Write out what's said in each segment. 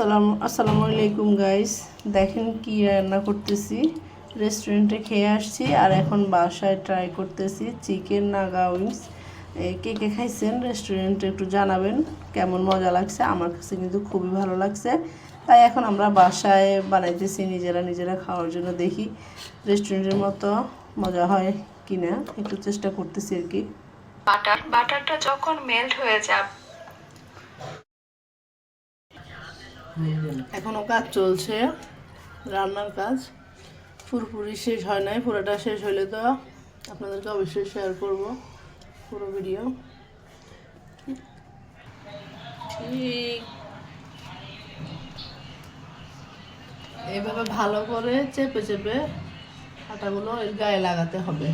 আসসালাম, আসসালামু আলাইকুম গাইস দেখেন কি রান্না করতেছি। রেস্টুরেন্টে খেয়ে আসছি আর এখন বাসায় ট্রাই করতেছি চিকেন নাগা উইংস কে কে খাইছেন রেস্টুরেন্টে একটু জানাবেন। কেমন মজা লাগছে? আমার কাছে কিন্তু খুবই ভালো লাগছে। তাই এখন আমরা বাসায় বানাইতেছি নিজেরা নিজেরা খাওয়ার জন্য দেখি রেস্টুরেন্টের মতো মজা হয় কিনা। একটু চেষ্টা করতেছি আর কি। বাটার, বাটারটা যখন মেল্ট হয়ে যাবে এখনও কাজ চলছে রান্নার কাজ। পুরোপুরি শেষ হয় নাই পুরোটা শেষ হলে তো আপনাদেরকে অবশ্যই শেয়ার করব পুরো ভিডিও ঠিক। এইভাবে ভালো করে চেপে চেপে আটাগুলো এর গায়ে লাগাতে হবে।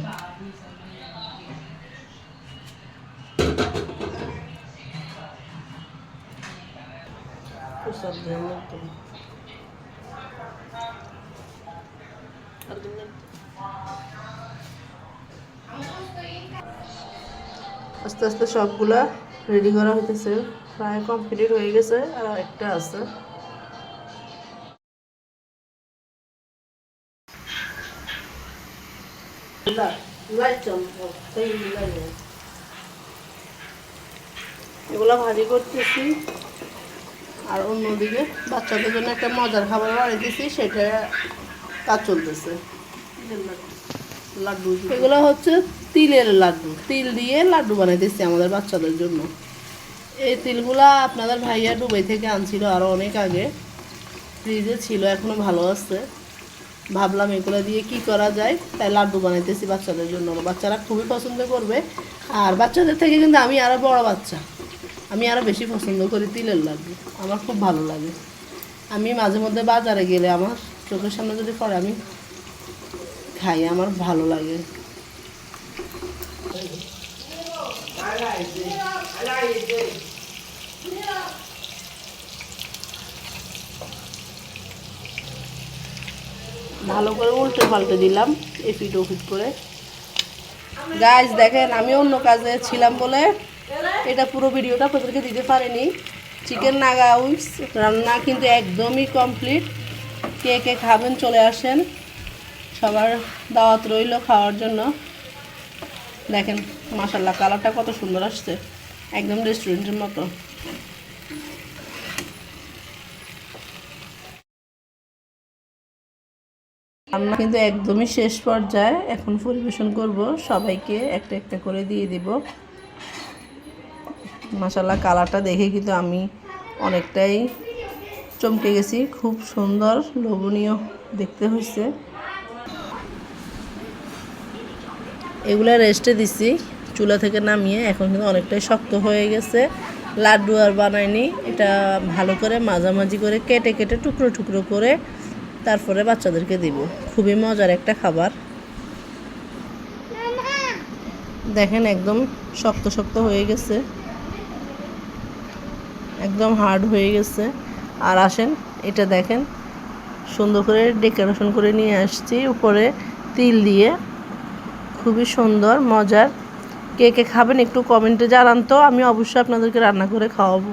আস্তে আস্তে সবগুলা রেডি করা হইতেছে। প্রায় কমপ্লিট হয়ে গেছে আর একটা আছে। এগুলা ভাজি করতেছি। আর অন্যদিকে বাচ্চাদের জন্য একটা মজার খাবার বানাইতেছি সেটা কাজ চলতেছে। লাড্ডু। এগুলো হচ্ছে তিলের লাড্ডু। তিল দিয়ে লাড্ডু বানাইতেছি আমাদের বাচ্চাদের জন্য। এই তিলগুলা আপনাদের ভাইয়া দুবাই থেকে আনছিল আরও অনেক আগে। ফ্রিজে ছিল, এখনও ভালো আছে। ভাবলাম এগুলো দিয়ে কি করা যায়? তাই লাড্ডু বানাইতেছি বাচ্চাদের জন্য। বাচ্চারা খুবই পছন্দ করবে। আর বাচ্চাদের থেকে কিন্তু আমি আরও বড় বাচ্চা। আমি আরও বেশি পছন্দ করি তিলের লাড্ডু। আমার খুব ভালো লাগে। আমি মাঝে মধ্যে বাজারে গেলে আমার চোখের সামনে যদি পড়ে, আমি খাই, আমার ভালো লাগে। ভালো করে উল্টে পাল্টে দিলাম এপিট ওপিট করে। গাছ দেখেন, আমি অন্য কাজে ছিলাম বলে এটা পুরো ভিডিওটা আপনাদেরকে দিতে পারেনি। চিকেন নাগা উইক্স রান্না কিন্তু একদমই কমপ্লিট কে কে খাবেন চলে আসেন। সবার দাওয়াত রইল খাওয়ার জন্য। দেখেন মাসাল্লাহ কালারটা কত সুন্দর আসছে। একদম রেস্টুরেন্টের মতো। রান্না কিন্তু একদমই শেষ পর্যায়ে। এখন পরিবেশন করব। সবাইকে একটা একটা করে দিয়ে দিব। মাসাল্লাহ কালারটা দেখে কিন্তু আমি অনেকটাই চমকে গেছি। খুব সুন্দর, লোভনীয় দেখতে হয়েছে। এগুলো রেস্টে দিছি, চুলা থেকে নামিয়ে এখন কিন্তু অনেকটাই শক্ত হয়ে গেছে। লাড্ডু আর বানাইনি, এটা ভালো করে মাঝামাঝি করে কেটে কেটে টুকরো টুকরো করে তারপরে বাচ্চাদেরকে দিব। খুবই মজার একটা খাবার। দেখেন একদম শক্ত শক্ত হয়ে গেছে। একদম হার্ড হয়ে গেছে। আর আসেন, এটা দেখেন, সুন্দর করে ডেকোরেশন করে নিয়ে আসছি। উপরে তিল দিয়ে, খুবই সুন্দর, মজার। কে কে খাবেন একটু কমেন্টে জানান তো, আমি অবশ্যই আপনাদেরকে রান্না করে খাওয়াবো।